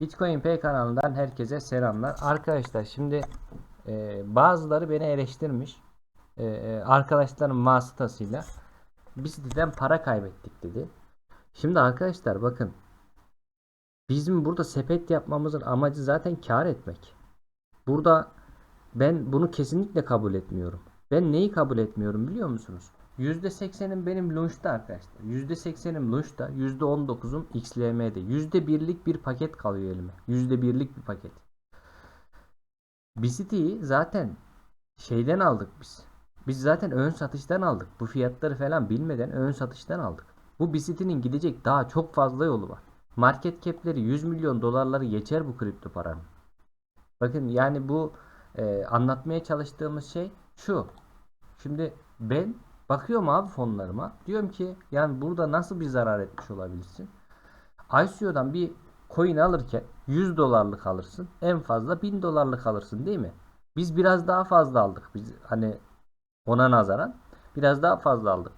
Bitcoin Pay kanalından herkese selamlar. Arkadaşlar şimdi e, bazıları beni eleştirmiş. E, e, arkadaşlarım vasıtasıyla biz siteden para kaybettik dedi. Şimdi arkadaşlar bakın bizim burada sepet yapmamızın amacı zaten kar etmek. Burada ben bunu kesinlikle kabul etmiyorum. Ben neyi kabul etmiyorum biliyor musunuz? %80'im benim launch'ta arkadaşlar. %80'im launch'ta, %19'um XLM'de. %1'lik bir paket kalıyor elime. %1'lik bir paket. Bisity'yi zaten şeyden aldık biz. Biz zaten ön satıştan aldık. Bu fiyatları falan bilmeden ön satıştan aldık. Bu Bisity'nin gidecek daha çok fazla yolu var. Market cap'leri 100 milyon dolarları geçer bu kripto paranın. Bakın yani bu e, anlatmaya çalıştığımız şey şu. Şimdi ben bakıyorum abi fonlarıma. Diyorum ki yani burada nasıl bir zarar etmiş olabilirsin? ICO'dan bir coin alırken 100 dolarlık alırsın. En fazla 1000 dolarlık alırsın değil mi? Biz biraz daha fazla aldık. Biz hani ona nazaran biraz daha fazla aldık.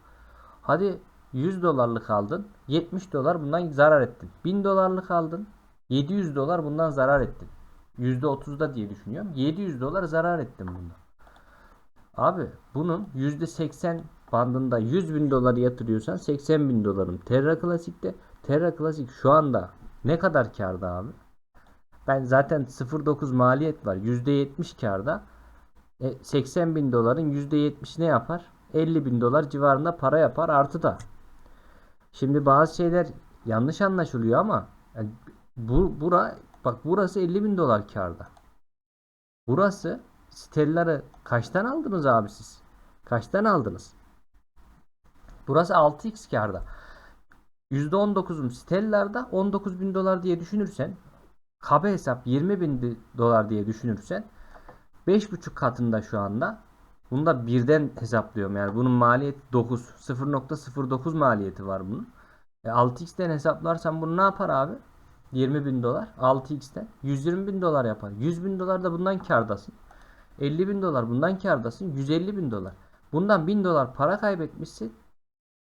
Hadi 100 dolarlık aldın. 70 dolar bundan zarar ettin. 1000 dolarlık aldın. 700 dolar bundan zarar ettin. %30'da diye düşünüyorum. 700 dolar zarar ettim bundan. Abi bunun %80 bandında 100 bin doları yatırıyorsan 80 bin dolarım Terra Classic'te. Terra Classic şu anda ne kadar karda abi? Ben zaten 0.9 maliyet var. %70 karda. E, 80 bin doların %70 ne yapar? 50 bin dolar civarında para yapar artı da. Şimdi bazı şeyler yanlış anlaşılıyor ama yani bu bura bak burası 50 bin dolar karda. Burası Stellar'ı kaçtan aldınız abi siz? Kaçtan aldınız? Burası 6x karda. %19'um Stellar'da 19 bin dolar diye düşünürsen kaba hesap 20 bin dolar diye düşünürsen 5,5 katında şu anda. Bunu da birden hesaplıyorum. Yani bunun maliyeti 9. 0.09 maliyeti var bunun. E 6x'ten hesaplarsan bunu ne yapar abi? 20 bin dolar 6x'ten 120 bin dolar yapar. 100 bin dolar da bundan kardasın. 50 bin dolar bundan kardasın. 150 bin dolar. Bundan 1000 dolar para kaybetmişsin.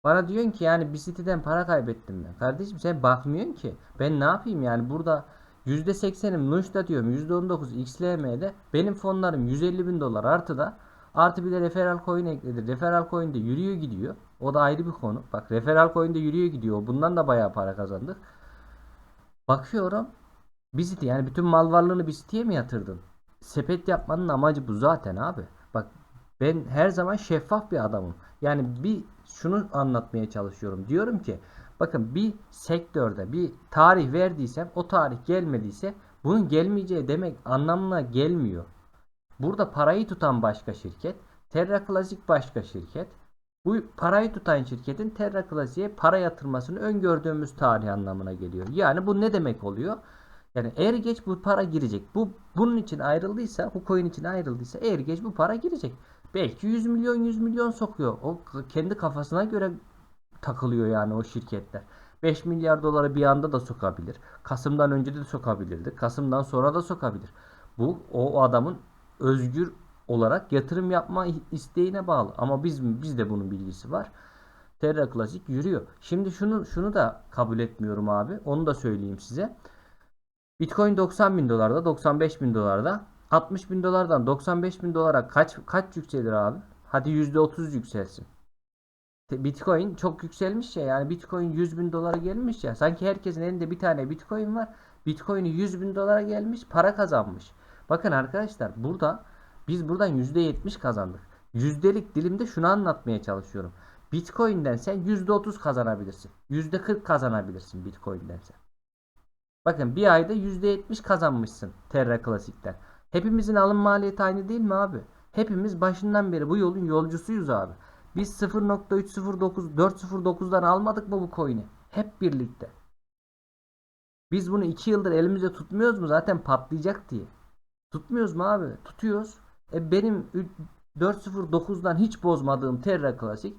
Bana diyorsun ki yani bir siteden para kaybettim ben. Kardeşim sen bakmıyorsun ki. Ben ne yapayım yani burada %80'im Nuş'ta diyorum %19 XLM'de benim fonlarım 150 bin dolar artı da artı bir de referral coin ekledi. Referral coin de yürüyor gidiyor. O da ayrı bir konu. Bak referral coin de yürüyor gidiyor. Bundan da bayağı para kazandık. Bakıyorum Biziti yani bütün mal varlığını Biziti'ye mi yatırdın? Sepet yapmanın amacı bu zaten abi. Ben her zaman şeffaf bir adamım. Yani bir şunu anlatmaya çalışıyorum. Diyorum ki bakın bir sektörde bir tarih verdiysem o tarih gelmediyse bunun gelmeyeceği demek anlamına gelmiyor. Burada parayı tutan başka şirket, Terra Classic başka şirket. Bu parayı tutan şirketin Terra Classic'e para yatırmasını öngördüğümüz tarih anlamına geliyor. Yani bu ne demek oluyor? Yani er geç bu para girecek. Bu bunun için ayrıldıysa, bu coin için ayrıldıysa er geç bu para girecek. Belki 100 milyon 100 milyon sokuyor. O kendi kafasına göre takılıyor yani o şirketler. 5 milyar doları bir anda da sokabilir. Kasım'dan önce de sokabilirdi. Kasım'dan sonra da sokabilir. Bu o adamın özgür olarak yatırım yapma isteğine bağlı. Ama biz bizde bunun bilgisi var. Terra Classic yürüyor. Şimdi şunu şunu da kabul etmiyorum abi. Onu da söyleyeyim size. Bitcoin 90 bin dolarda, 95 bin dolarda. 60 bin dolardan 95 bin dolara kaç kaç yükselir abi? Hadi %30 yükselsin. Bitcoin çok yükselmiş ya yani Bitcoin 100 bin dolara gelmiş ya. Sanki herkesin elinde bir tane Bitcoin var. Bitcoin'i 100 bin dolara gelmiş para kazanmış. Bakın arkadaşlar burada biz buradan %70 kazandık. Yüzdelik dilimde şunu anlatmaya çalışıyorum. Bitcoin'den sen %30 kazanabilirsin. %40 kazanabilirsin Bitcoin'den sen. Bakın bir ayda %70 kazanmışsın Terra Classic'ten. Hepimizin alım maliyeti aynı değil mi abi? Hepimiz başından beri bu yolun yolcusuyuz abi. Biz 0.309 409'dan almadık mı bu coin'i? Hep birlikte. Biz bunu 2 yıldır elimizde tutmuyoruz mu? Zaten patlayacak diye. Tutmuyoruz mu abi? Tutuyoruz. E benim 409'dan hiç bozmadığım Terra Classic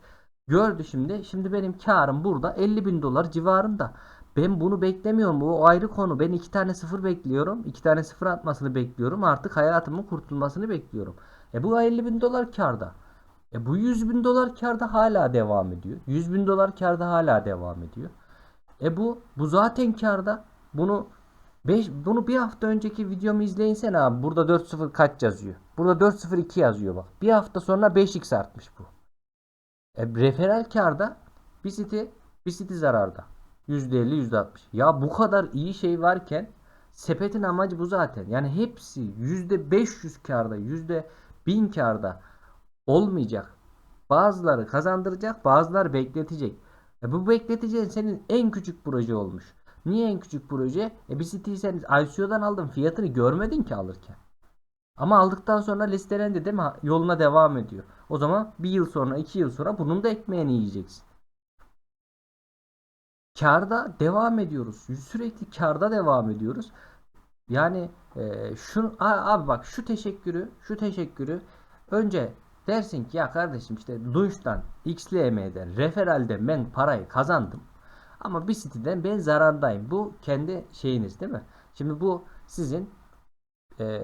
gördü şimdi. Şimdi benim karım burada 50 bin dolar civarında. Ben bunu beklemiyorum. Bu ayrı konu. Ben iki tane sıfır bekliyorum. iki tane sıfır atmasını bekliyorum. Artık hayatımın kurtulmasını bekliyorum. E bu 50 bin dolar karda. E bu 100 bin dolar karda hala devam ediyor. 100 bin dolar karda hala devam ediyor. E bu bu zaten karda. Bunu Beş, bunu bir hafta önceki videomu izleyinsene abi. Burada 4.0 kaç yazıyor? Burada 4.02 yazıyor bak. Bir hafta sonra 5x artmış bu. E, referel karda Bisiti, Bisiti zararda. %50 %60. Ya bu kadar iyi şey varken sepetin amacı bu zaten. Yani hepsi %500 karda, %1000 karda olmayacak. Bazıları kazandıracak, bazıları bekletecek. E bu bekleteceğin senin en küçük proje olmuş. Niye en küçük proje? E Bisiti'yi sen ICO'dan aldın. Fiyatını görmedin ki alırken. Ama aldıktan sonra listelendi değil mi? Yoluna devam ediyor. O zaman bir yıl sonra, iki yıl sonra bunun da ekmeğini yiyeceksin. Karda devam ediyoruz. Sürekli karda devam ediyoruz. Yani e, şu abi bak şu teşekkürü, şu teşekkürü önce dersin ki ya kardeşim işte Dunç'tan, XLM'den, referalden ben parayı kazandım. Ama bir siteden ben zarardayım. Bu kendi şeyiniz değil mi? Şimdi bu sizin ee,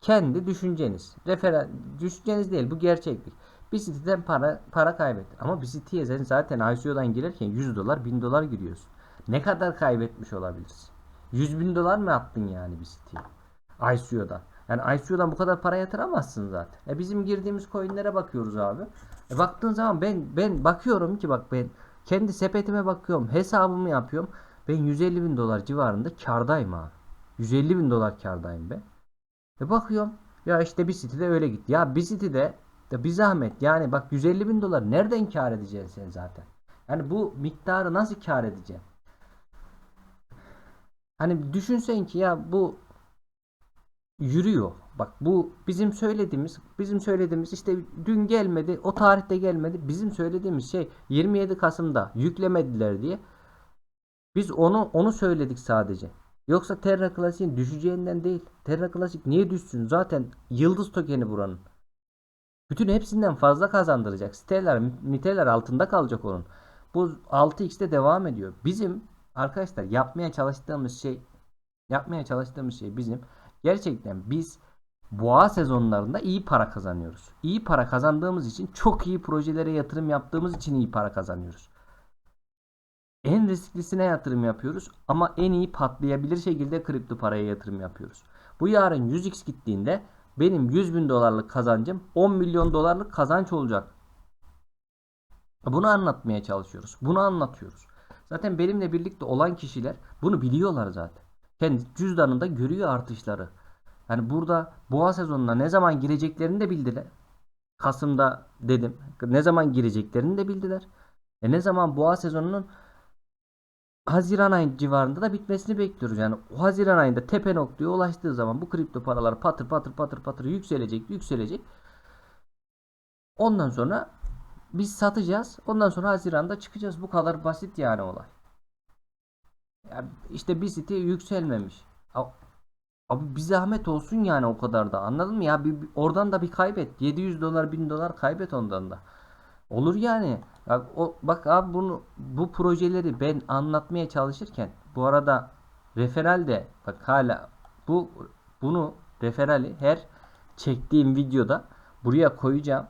kendi düşünceniz. Referan düşünceniz değil bu gerçeklik. Bir siteden para para kaybettin. Ama bir siteye zaten ICO'dan girerken 100 dolar 1000 dolar giriyorsun. Ne kadar kaybetmiş olabilirsin? 100 bin dolar mı attın yani bir siteye? ICO'dan. Yani ICO'dan bu kadar para yatıramazsın zaten. E bizim girdiğimiz coinlere bakıyoruz abi. E baktığın zaman ben ben bakıyorum ki bak ben kendi sepetime bakıyorum. Hesabımı yapıyorum. Ben 150 bin dolar civarında kardayım abi. 150 bin dolar kardayım ben. E bakıyorum ya işte bir sitede öyle gitti. Ya bir sitede de bir zahmet yani bak 150 bin dolar nereden kar edeceksin sen zaten? Yani bu miktarı nasıl kar edeceksin? Hani düşünsen ki ya bu yürüyor. Bak bu bizim söylediğimiz bizim söylediğimiz işte dün gelmedi o tarihte gelmedi bizim söylediğimiz şey 27 Kasım'da yüklemediler diye biz onu onu söyledik sadece. Yoksa Terra Classic'in düşeceğinden değil. Terra Classic niye düşsün? Zaten yıldız tokeni buranın. Bütün hepsinden fazla kazandıracak. Siteler, niteler altında kalacak onun. Bu 6x'te devam ediyor. Bizim arkadaşlar yapmaya çalıştığımız şey yapmaya çalıştığımız şey bizim gerçekten biz boğa sezonlarında iyi para kazanıyoruz. İyi para kazandığımız için çok iyi projelere yatırım yaptığımız için iyi para kazanıyoruz. En risklisine yatırım yapıyoruz ama en iyi patlayabilir şekilde kripto paraya yatırım yapıyoruz. Bu yarın 100x gittiğinde benim 100 bin dolarlık kazancım 10 milyon dolarlık kazanç olacak. Bunu anlatmaya çalışıyoruz. Bunu anlatıyoruz. Zaten benimle birlikte olan kişiler bunu biliyorlar zaten. Kendi cüzdanında görüyor artışları. Yani burada boğa sezonuna ne zaman gireceklerini de bildiler. Kasım'da dedim. Ne zaman gireceklerini de bildiler. E ne zaman boğa sezonunun Haziran ayı civarında da bitmesini bekliyoruz. Yani o Haziran ayında tepe noktaya ulaştığı zaman bu kripto paralar patır patır patır patır yükselecek, yükselecek. Ondan sonra biz satacağız. Ondan sonra Haziran'da çıkacağız. Bu kadar basit yani olay. Yani işte bir site yükselmemiş. Abi bir zahmet olsun yani o kadar da. Anladın mı ya? Bir, oradan da bir kaybet. 700 dolar 1000 dolar kaybet ondan da. Olur yani. Bak, o, bak abi bunu bu projeleri ben anlatmaya çalışırken bu arada referal de bak hala bu bunu referali her çektiğim videoda buraya koyacağım.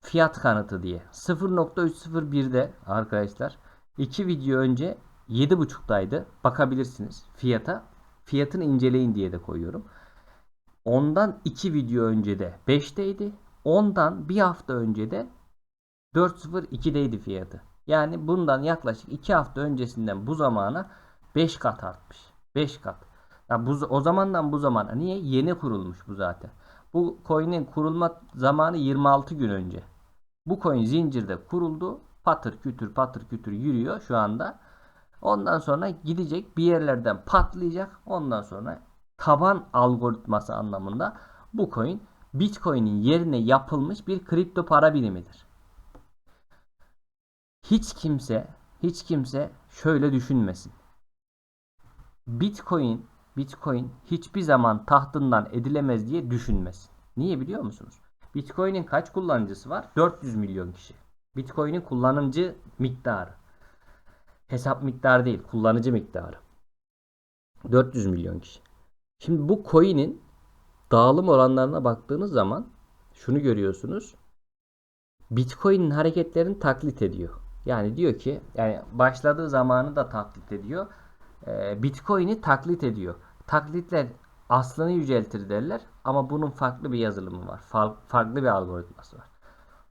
Fiyat kanıtı diye. 0.301'de arkadaşlar. 2 video önce 7.5'taydı. Bakabilirsiniz fiyata. Fiyatını inceleyin diye de koyuyorum. Ondan 2 video önce de 5'teydi. Ondan bir hafta önce de 4.02'deydi fiyatı. Yani bundan yaklaşık 2 hafta öncesinden bu zamana 5 kat artmış. 5 kat. Ya bu, o zamandan bu zamana niye? Yeni kurulmuş bu zaten. Bu coin'in kurulma zamanı 26 gün önce. Bu coin zincirde kuruldu. Patır kütür patır kütür yürüyor şu anda. Ondan sonra gidecek bir yerlerden patlayacak. Ondan sonra taban algoritması anlamında bu coin Bitcoin'in yerine yapılmış bir kripto para birimidir. Hiç kimse hiç kimse şöyle düşünmesin. Bitcoin Bitcoin hiçbir zaman tahtından edilemez diye düşünmesin. Niye biliyor musunuz? Bitcoin'in kaç kullanıcısı var? 400 milyon kişi. Bitcoin'in kullanıcı miktarı. Hesap miktarı değil, kullanıcı miktarı. 400 milyon kişi. Şimdi bu coin'in dağılım oranlarına baktığınız zaman şunu görüyorsunuz. Bitcoin'in hareketlerini taklit ediyor. Yani diyor ki yani başladığı zamanı da taklit ediyor. Ee, Bitcoin'i taklit ediyor. Taklitler aslını yüceltir derler ama bunun farklı bir yazılımı var. Far- farklı bir algoritması var.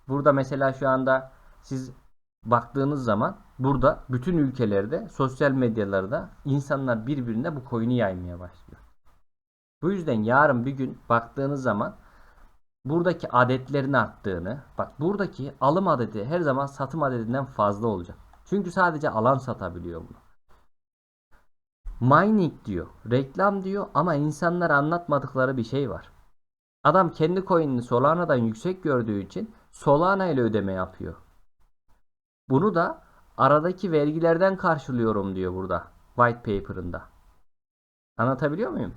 Burada mesela şu anda siz baktığınız zaman burada bütün ülkelerde sosyal medyalarda insanlar birbirine bu coin'i yaymaya başlıyor. Bu yüzden yarın bir gün baktığınız zaman buradaki adetlerin arttığını, bak buradaki alım adeti her zaman satım adetinden fazla olacak. Çünkü sadece alan satabiliyor bunu. Mining diyor, reklam diyor ama insanlar anlatmadıkları bir şey var. Adam kendi coin'ini Solana'dan yüksek gördüğü için Solana ile ödeme yapıyor. Bunu da aradaki vergilerden karşılıyorum diyor burada white paper'ında. Anlatabiliyor muyum?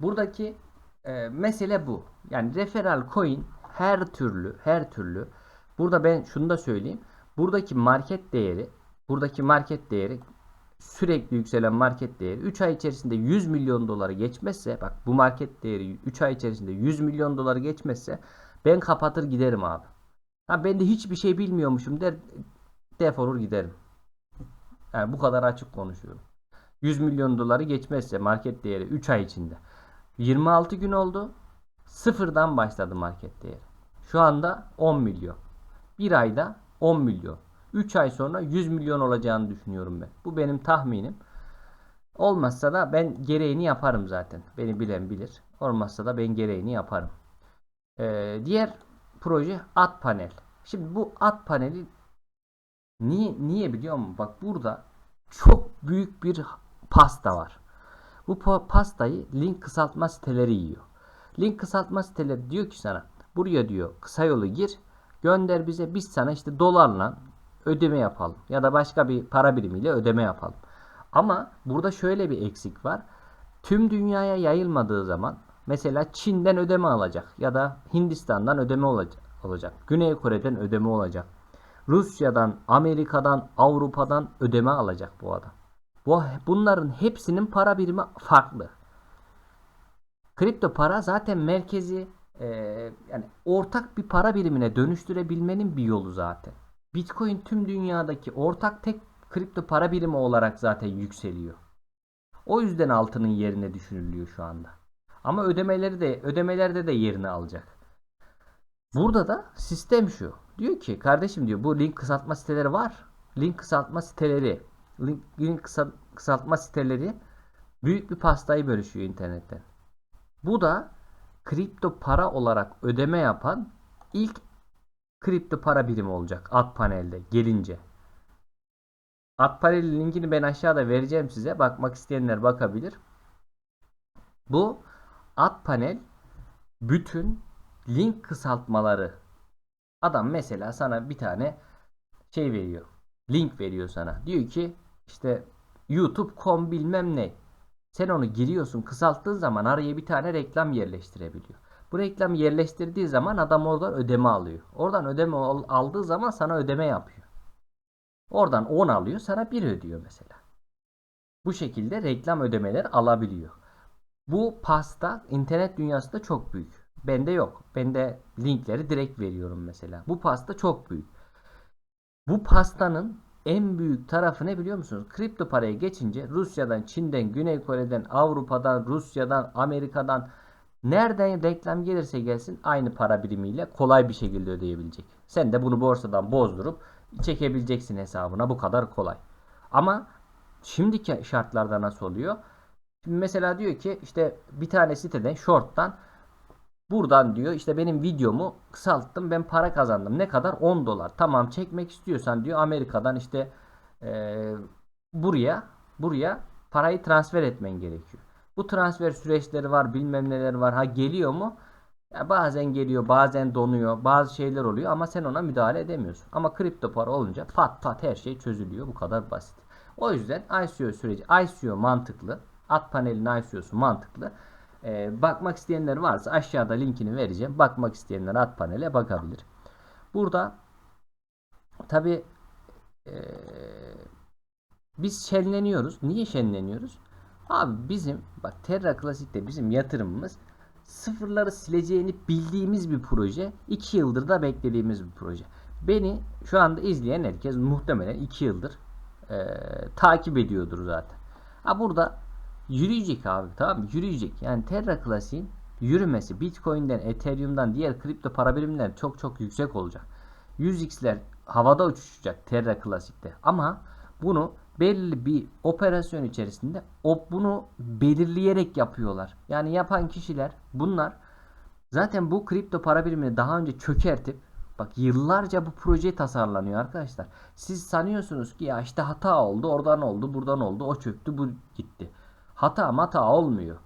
Buradaki e, mesele bu. Yani referral coin her türlü her türlü burada ben şunu da söyleyeyim. Buradaki market değeri buradaki market değeri sürekli yükselen market değeri 3 ay içerisinde 100 milyon doları geçmezse bak bu market değeri 3 ay içerisinde 100 milyon doları geçmezse ben kapatır giderim abi. Ha ben de hiçbir şey bilmiyormuşum der defolur giderim. Yani bu kadar açık konuşuyorum. 100 milyon doları geçmezse market değeri 3 ay içinde. 26 gün oldu. Sıfırdan başladı market değeri. Şu anda 10 milyon. Bir ayda 10 milyon. 3 ay sonra 100 milyon olacağını düşünüyorum ben. Bu benim tahminim. Olmazsa da ben gereğini yaparım zaten. Beni bilen bilir. Olmazsa da ben gereğini yaparım. Ee, diğer proje at panel. Şimdi bu at paneli niye niye biliyor musun? Bak burada çok büyük bir pasta var. Bu pa- pastayı link kısaltma siteleri yiyor. Link kısaltma siteleri diyor ki sana buraya diyor kısa yolu gir gönder bize biz sana işte dolarla ödeme yapalım ya da başka bir para birimiyle ödeme yapalım. Ama burada şöyle bir eksik var. Tüm dünyaya yayılmadığı zaman mesela Çin'den ödeme alacak ya da Hindistan'dan ödeme olacak. Güney Kore'den ödeme olacak. Rusya'dan, Amerika'dan, Avrupa'dan ödeme alacak bu adam. Bu, bunların hepsinin para birimi farklı. Kripto para zaten merkezi e, yani ortak bir para birimine dönüştürebilmenin bir yolu zaten. Bitcoin tüm dünyadaki ortak tek kripto para birimi olarak zaten yükseliyor. O yüzden altının yerine düşünülüyor şu anda. Ama ödemeleri de ödemelerde de yerini alacak. Burada da sistem şu. Diyor ki kardeşim diyor bu link kısaltma siteleri var. Link kısaltma siteleri link, link kısal- kısaltma siteleri büyük bir pastayı bölüşüyor internetten. Bu da kripto para olarak ödeme yapan ilk kripto para birimi olacak alt panelde gelince. Alt panel linkini ben aşağıda vereceğim size. Bakmak isteyenler bakabilir. Bu alt panel bütün link kısaltmaları adam mesela sana bir tane şey veriyor. Link veriyor sana. Diyor ki işte youtube.com bilmem ne. Sen onu giriyorsun kısalttığın zaman araya bir tane reklam yerleştirebiliyor. Bu reklam yerleştirdiği zaman adam oradan ödeme alıyor. Oradan ödeme al- aldığı zaman sana ödeme yapıyor. Oradan 10 alıyor sana 1 ödüyor mesela. Bu şekilde reklam ödemeler alabiliyor. Bu pasta internet dünyasında çok büyük. Bende yok. Bende linkleri direkt veriyorum mesela. Bu pasta çok büyük. Bu pastanın en büyük tarafı ne biliyor musunuz? Kripto paraya geçince Rusya'dan, Çin'den, Güney Kore'den, Avrupa'dan, Rusya'dan, Amerika'dan nereden reklam gelirse gelsin aynı para birimiyle kolay bir şekilde ödeyebilecek. Sen de bunu borsadan bozdurup çekebileceksin hesabına bu kadar kolay. Ama şimdiki şartlarda nasıl oluyor? Şimdi mesela diyor ki işte bir tane siteden short'tan Buradan diyor işte benim videomu kısalttım ben para kazandım. Ne kadar? 10 dolar. Tamam çekmek istiyorsan diyor Amerika'dan işte eee, buraya buraya parayı transfer etmen gerekiyor. Bu transfer süreçleri var bilmem neler var. Ha geliyor mu? Ya bazen geliyor bazen donuyor bazı şeyler oluyor ama sen ona müdahale edemiyorsun. Ama kripto para olunca pat pat her şey çözülüyor bu kadar basit. O yüzden ICO süreci ICO mantıklı. At panelin ICO'su mantıklı. Ee, bakmak isteyenler varsa aşağıda linkini vereceğim. Bakmak isteyenler at panele bakabilir. Burada tabi biz şenleniyoruz. Niye şenleniyoruz? Abi bizim bak Terra Classic'te bizim yatırımımız sıfırları sileceğini bildiğimiz bir proje. 2 yıldır da beklediğimiz bir proje. Beni şu anda izleyen herkes muhtemelen 2 yıldır e, takip ediyordur zaten. Ha burada yürüyecek abi tamam mı? Yürüyecek. Yani Terra Classic'in yürümesi Bitcoin'den, Ethereum'dan diğer kripto para birimler çok çok yüksek olacak. 100x'ler havada uçuşacak Terra Classic'te. Ama bunu belli bir operasyon içerisinde o bunu belirleyerek yapıyorlar. Yani yapan kişiler bunlar zaten bu kripto para birimini daha önce çökertip bak yıllarca bu proje tasarlanıyor arkadaşlar. Siz sanıyorsunuz ki ya işte hata oldu, oradan oldu, buradan oldu, o çöktü, bu gitti. Hata mata olmuyor.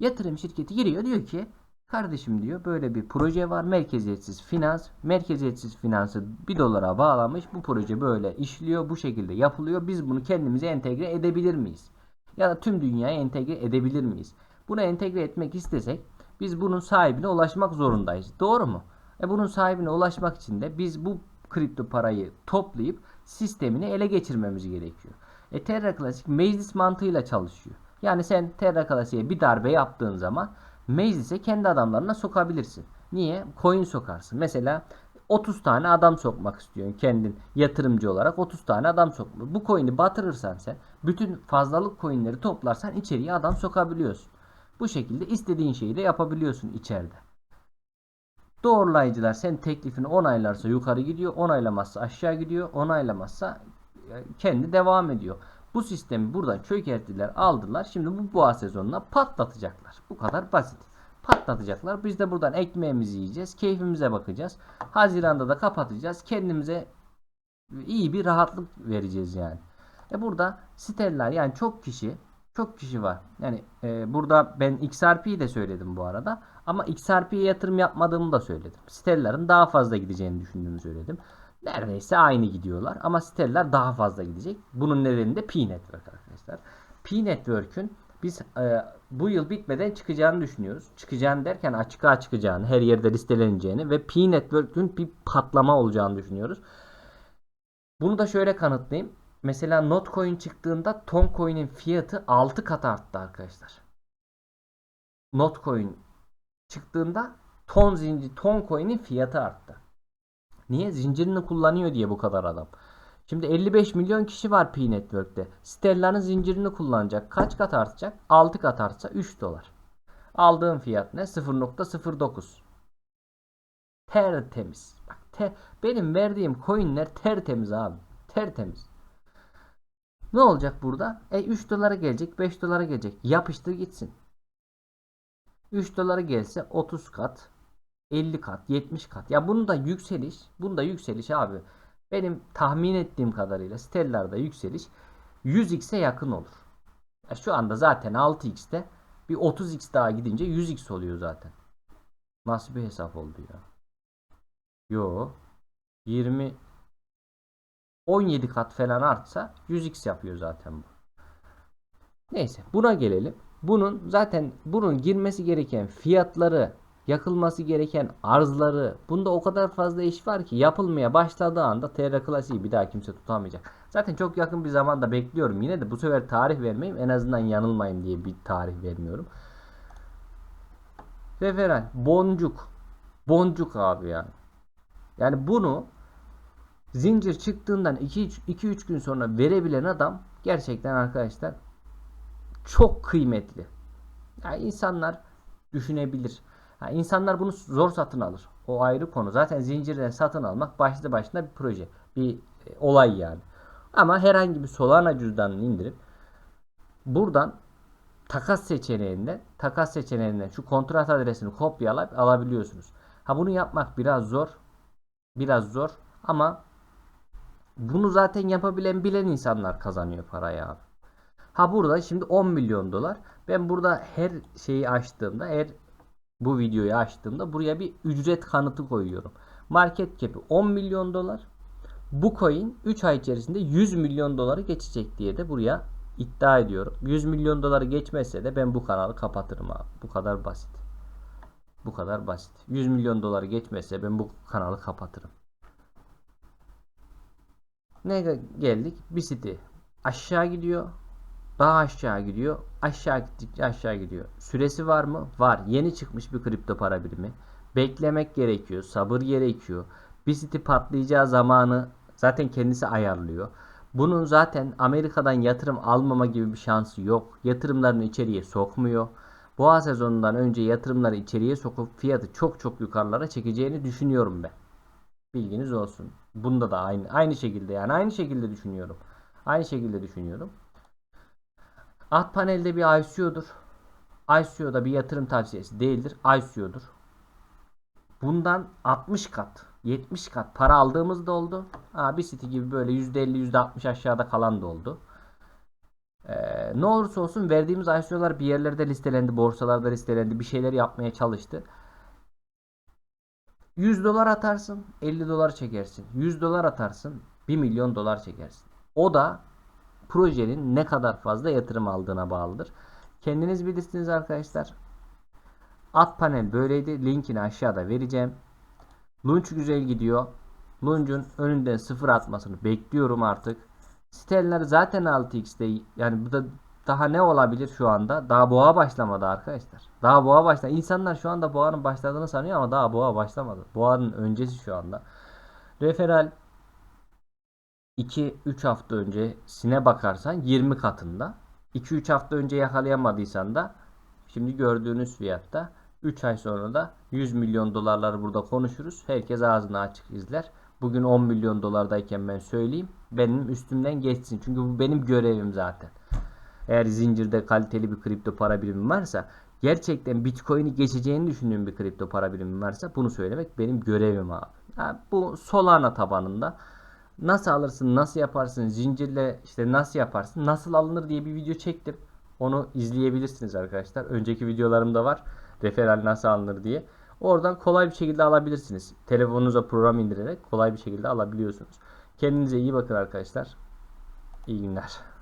Yatırım şirketi giriyor diyor ki kardeşim diyor böyle bir proje var merkeziyetsiz finans merkeziyetsiz finansı 1 dolara bağlamış bu proje böyle işliyor bu şekilde yapılıyor biz bunu kendimize entegre edebilir miyiz? Ya da tüm dünyaya entegre edebilir miyiz? Bunu entegre etmek istesek biz bunun sahibine ulaşmak zorundayız. Doğru mu? E bunun sahibine ulaşmak için de biz bu kripto parayı toplayıp sistemini ele geçirmemiz gerekiyor. E Terra Classic meclis mantığıyla çalışıyor. Yani sen Terra Classic'e bir darbe yaptığın zaman meclise kendi adamlarına sokabilirsin. Niye? Coin sokarsın. Mesela 30 tane adam sokmak istiyorsun kendin yatırımcı olarak 30 tane adam sokma. Bu coin'i batırırsan sen bütün fazlalık coin'leri toplarsan içeriye adam sokabiliyorsun. Bu şekilde istediğin şeyi de yapabiliyorsun içeride. Doğrulayıcılar sen teklifini onaylarsa yukarı gidiyor, onaylamazsa aşağı gidiyor, onaylamazsa e, kendi devam ediyor. Bu sistemi buradan çökerttiler, aldılar. Şimdi bu boğa sezonuna patlatacaklar. Bu kadar basit. Patlatacaklar. Biz de buradan ekmeğimizi yiyeceğiz. Keyfimize bakacağız. Haziranda da kapatacağız. Kendimize iyi bir rahatlık vereceğiz yani. E burada siteler yani çok kişi çok kişi var. Yani e, burada ben XRP'yi de söyledim bu arada. Ama XRP'ye yatırım yapmadığımı da söyledim. Stellar'ın daha fazla gideceğini düşündüğümü söyledim. Neredeyse aynı gidiyorlar ama Stellar daha fazla gidecek. Bunun nedeni de Pi Network arkadaşlar. Pi Network'ün biz e, bu yıl bitmeden çıkacağını düşünüyoruz. Çıkacağını derken açığa çıkacağını, her yerde listeleneceğini ve Pi Network'ün bir patlama olacağını düşünüyoruz. Bunu da şöyle kanıtlayayım. Mesela Notcoin çıktığında Toncoin'in fiyatı 6 kat arttı arkadaşlar. Notcoin çıktığında ton zincir Toncoin'in fiyatı arttı. Niye? Zincirini kullanıyor diye bu kadar adam. Şimdi 55 milyon kişi var Pi Network'te. Stellar'ın zincirini kullanacak. Kaç kat artacak? 6 kat artsa 3 dolar. Aldığım fiyat ne? 0.09. Tertemiz. Bak te benim verdiğim coinler tertemiz abi. Tertemiz. Ne olacak burada? E 3 dolara gelecek, 5 dolara gelecek. Yapıştır gitsin. 3 dolara gelse 30 kat, 50 kat, 70 kat. Ya bunu da yükseliş, bunu da yükseliş abi. Benim tahmin ettiğim kadarıyla Stellar'da yükseliş 100x'e yakın olur. Ya şu anda zaten 6x'te bir 30x daha gidince 100x oluyor zaten. Nasıl bir hesap oldu ya? Yo. 20 17 kat falan artsa 100x yapıyor zaten bu. Neyse buna gelelim. Bunun zaten bunun girmesi gereken fiyatları, yakılması gereken arzları, bunda o kadar fazla iş var ki yapılmaya başladığı anda TR klasiği bir daha kimse tutamayacak. Zaten çok yakın bir zamanda bekliyorum. Yine de bu sefer tarih vermeyeyim. En azından yanılmayın diye bir tarih vermiyorum. Referan boncuk. Boncuk abi yani. Yani bunu zincir çıktığından 2-3 gün sonra verebilen adam gerçekten arkadaşlar çok kıymetli. Yani insanlar düşünebilir. Yani insanlar bunu zor satın alır. O ayrı konu. Zaten zincirden satın almak başlı başına bir proje. Bir e, olay yani. Ama herhangi bir Solana cüzdanını indirip buradan takas seçeneğinde takas seçeneğinden şu kontrat adresini kopyalayıp alabiliyorsunuz. Ha bunu yapmak biraz zor. Biraz zor ama bunu zaten yapabilen bilen insanlar kazanıyor parayı abi. Ha burada şimdi 10 milyon dolar. Ben burada her şeyi açtığımda her bu videoyu açtığımda buraya bir ücret kanıtı koyuyorum. Market cap'i 10 milyon dolar. Bu coin 3 ay içerisinde 100 milyon doları geçecek diye de buraya iddia ediyorum. 100 milyon doları geçmezse de ben bu kanalı kapatırım abi. Bu kadar basit. Bu kadar basit. 100 milyon doları geçmezse ben bu kanalı kapatırım. Ne geldik? Bir site aşağı gidiyor. Daha aşağı gidiyor. Aşağı gittikçe aşağı gidiyor. Süresi var mı? Var. Yeni çıkmış bir kripto para birimi. Beklemek gerekiyor. Sabır gerekiyor. BCT patlayacağı zamanı zaten kendisi ayarlıyor. Bunun zaten Amerika'dan yatırım almama gibi bir şansı yok. Yatırımlarını içeriye sokmuyor. Boğa sezonundan önce yatırımları içeriye sokup fiyatı çok çok yukarılara çekeceğini düşünüyorum ben. Bilginiz olsun. Bunda da aynı aynı şekilde yani aynı şekilde düşünüyorum. Aynı şekilde düşünüyorum. Alt panelde bir ICO'dur. ICO bir yatırım tavsiyesi değildir. ICO'dur. Bundan 60 kat, 70 kat para aldığımız da oldu. Ha, bir City gibi böyle %50, %60 aşağıda kalan da oldu. Ee, ne olursa olsun verdiğimiz ICO'lar bir yerlerde listelendi, borsalarda listelendi, bir şeyler yapmaya çalıştı. 100 dolar atarsın, 50 dolar çekersin. 100 dolar atarsın, 1 milyon dolar çekersin. O da projenin ne kadar fazla yatırım aldığına bağlıdır. Kendiniz bilirsiniz arkadaşlar. At panel böyleydi. Linkini aşağıda vereceğim. Launch güzel gidiyor. Launch'un önünden sıfır atmasını bekliyorum artık. Stellar zaten 6x'te yani bu da daha ne olabilir şu anda? Daha boğa başlamadı arkadaşlar. Daha boğa başlamadı. İnsanlar şu anda boğanın başladığını sanıyor ama daha boğa başlamadı. Boğanın öncesi şu anda. Referal 2-3 hafta öncesine bakarsan 20 katında. 2-3 hafta önce yakalayamadıysan da şimdi gördüğünüz fiyatta 3 ay sonra da 100 milyon dolarları burada konuşuruz. Herkes ağzını açık izler. Bugün 10 milyon dolardayken ben söyleyeyim. Benim üstümden geçsin. Çünkü bu benim görevim zaten. Eğer zincirde kaliteli bir kripto para birimi varsa gerçekten Bitcoin'i geçeceğini düşündüğüm bir kripto para birimi varsa bunu söylemek benim görevim abi. Ha, bu Solana tabanında nasıl alırsın, nasıl yaparsın, zincirle işte nasıl yaparsın, nasıl alınır diye bir video çektim. Onu izleyebilirsiniz arkadaşlar. Önceki videolarımda var. Referal nasıl alınır diye. Oradan kolay bir şekilde alabilirsiniz. Telefonunuza program indirerek kolay bir şekilde alabiliyorsunuz. Kendinize iyi bakın arkadaşlar. İyi günler.